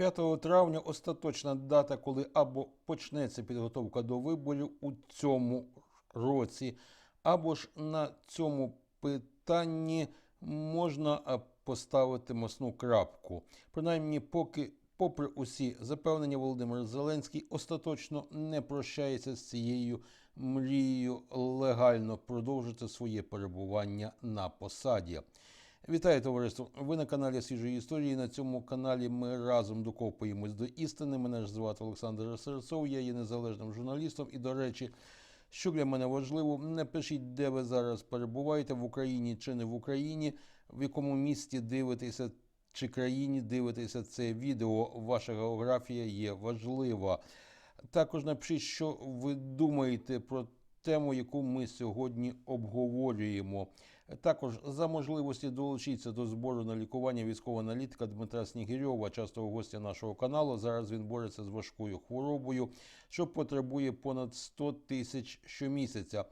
5 травня остаточна дата, коли або почнеться підготовка до виборів у цьому році, або ж на цьому питанні можна поставити масну крапку. Принаймні, поки, попри усі запевнення, Володимир Зеленський остаточно не прощається з цією мрією легально продовжити своє перебування на посаді. Вітаю товариство! Ви на каналі Свіжої історії. На цьому каналі ми разом докопуємось до істини. Мене ж звати Олександр Серцов. Я є незалежним журналістом. І, до речі, що для мене важливо, не пишіть, де ви зараз перебуваєте в Україні чи не в Україні, в якому місті дивитеся чи країні дивитеся це відео. Ваша географія є важлива. Також напишіть, що ви думаєте про тему, яку ми сьогодні обговорюємо. Також за можливості долучитися до збору на лікування військового аналітика Дмитра Снігирьова, частого гостя нашого каналу. Зараз він бореться з важкою хворобою, що потребує понад 100 тисяч щомісяця.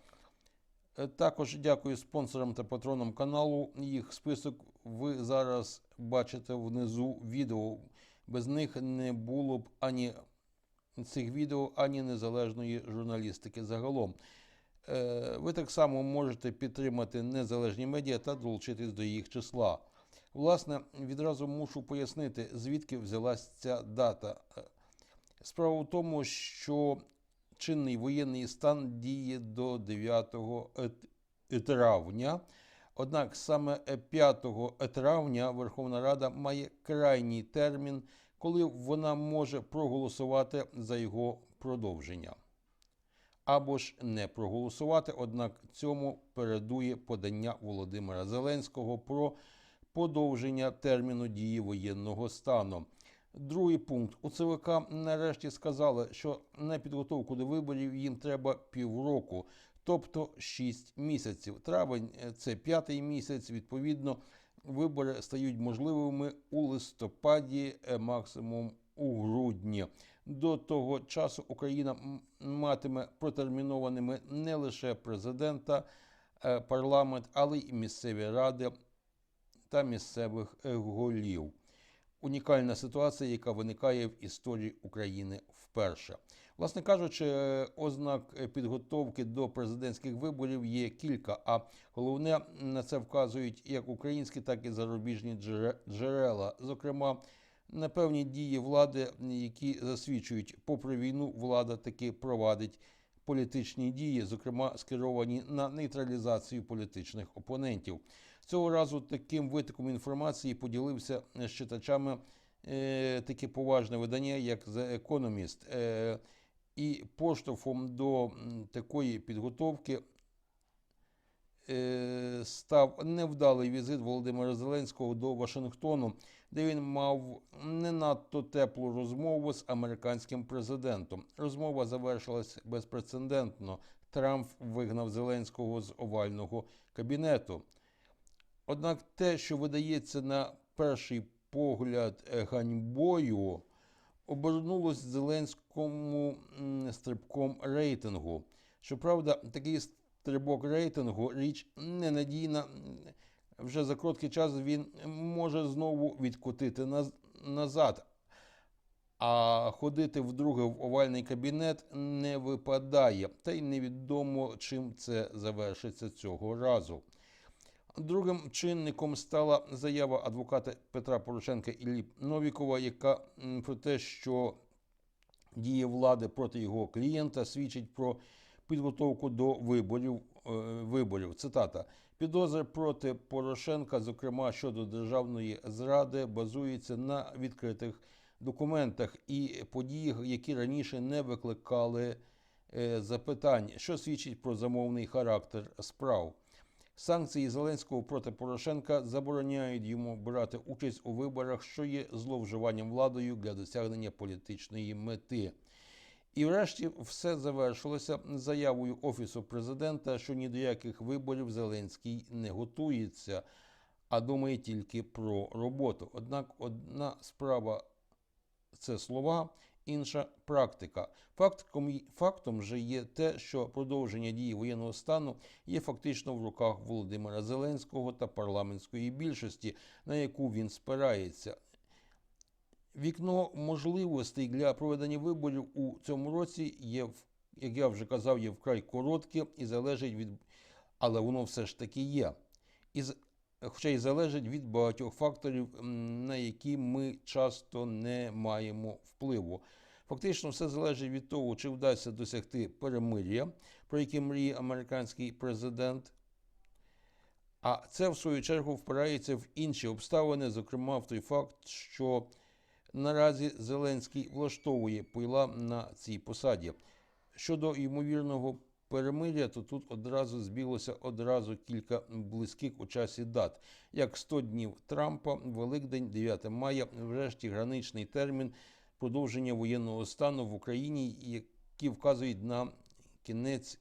Е, Також дякую спонсорам та патронам каналу. Їх список ви зараз бачите внизу відео. Без них не було б ані цих відео, ані незалежної журналістики загалом. Е, Ви так само можете підтримати незалежні медіа та долучитись до їх числа. Власне, відразу мушу пояснити, звідки взялась ця дата. Е, Справа в тому, що чинний воєнний стан діє до 9 травня. Однак саме 5 травня Верховна Рада має крайній термін, коли вона може проголосувати за його продовження. Або ж не проголосувати, однак цьому передує подання Володимира Зеленського про подовження терміну дії воєнного стану. Другий пункт. У ЦВК нарешті сказали, що на підготовку до виборів їм треба півроку, тобто 6 місяців. Травень це п'ятий місяць. Відповідно, вибори стають можливими у листопаді, е, максимум у грудні. До того часу Україна матиме протермінованими не лише президента, е, парламент, але й місцеві ради та місцевих е, голів. Унікальна ситуація, яка виникає в історії України вперше. Власне кажучи, е, ознак підготовки до президентських виборів є кілька, а головне на це вказують як українські, так і зарубіжні джере- джерела. Зокрема, на певні дії влади, які засвідчують, попри війну, влада таки провадить політичні дії, зокрема скеровані на нейтралізацію політичних опонентів. Цього разу таким витоком інформації поділився з читачами е, таке поважне видання, як The Economist. Е, і поштовхом до такої підготовки став невдалий візит Володимира Зеленського до Вашингтону, де він мав не надто теплу розмову з американським президентом. Розмова завершилась безпрецедентно. Трамп вигнав Зеленського з овального кабінету. Однак те, що видається на перший погляд е, ганьбою, обернулось Зеленському стрибком рейтингу. Щоправда, такий стрибок рейтингу річ ненадійна. Вже за короткий час він може знову відкотити наз- назад. А ходити вдруге в овальний кабінет не випадає, та й невідомо, чим це завершиться цього разу. Другим чинником стала заява адвоката Петра Порошенка Іллі Новікова, яка про те, що дії влади проти його клієнта свідчить про підготовку до виборів. е, виборів. Цитата: підозри проти Порошенка, зокрема щодо державної зради, базується на відкритих документах і подіях, які раніше не викликали е, запитань, що свідчить про замовний характер справ. Санкції Зеленського проти Порошенка забороняють йому брати участь у виборах, що є зловживанням владою для досягнення політичної мети. І врешті все завершилося заявою Офісу президента, що ні до яких виборів Зеленський не готується, а думає тільки про роботу. Однак одна справа це слова, інша практика. Фактом, фактом же є те, що продовження дії воєнного стану є фактично в руках Володимира Зеленського та парламентської більшості, на яку він спирається. Вікно можливостей для проведення виборів у цьому році є, як я вже казав, є вкрай коротке і залежить від. Але воно все ж таки є. І, хоча й залежить від багатьох факторів, на які ми часто не маємо впливу. Фактично, все залежить від того, чи вдасться досягти перемир'я, про яке мріє американський президент. А це, в свою чергу, впирається в інші обставини, зокрема в той факт, що наразі Зеленський влаштовує пила на цій посаді. Щодо ймовірного перемир'я, то тут одразу збіглося одразу кілька близьких у часі дат. Як 100 днів Трампа, Великдень, 9 мая, врешті граничний термін продовження воєнного стану в Україні, які вказують на кінець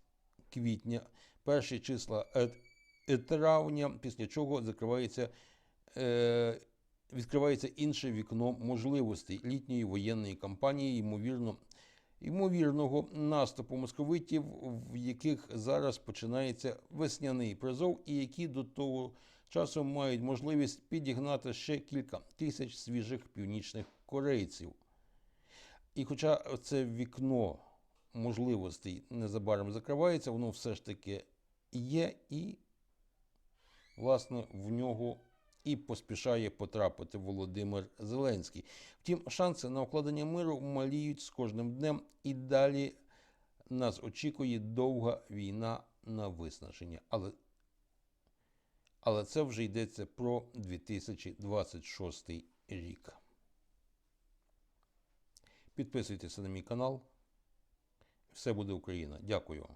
квітня, перші числа е- е, травня, після чого закривається. Е- Відкривається інше вікно можливостей літньої воєнної кампанії, ймовірно, ймовірного наступу московитів, в яких зараз починається весняний призов, і які до того часу мають можливість підігнати ще кілька тисяч свіжих північних корейців. І хоча це вікно можливостей незабаром закривається, воно все ж таки є і, власне, в нього і поспішає потрапити Володимир Зеленський. Втім, шанси на укладення миру маліють з кожним днем, і далі нас очікує довга війна на виснаження. Але, але це вже йдеться про 2026 рік. Підписуйтеся на мій канал. Все буде Україна. Дякую.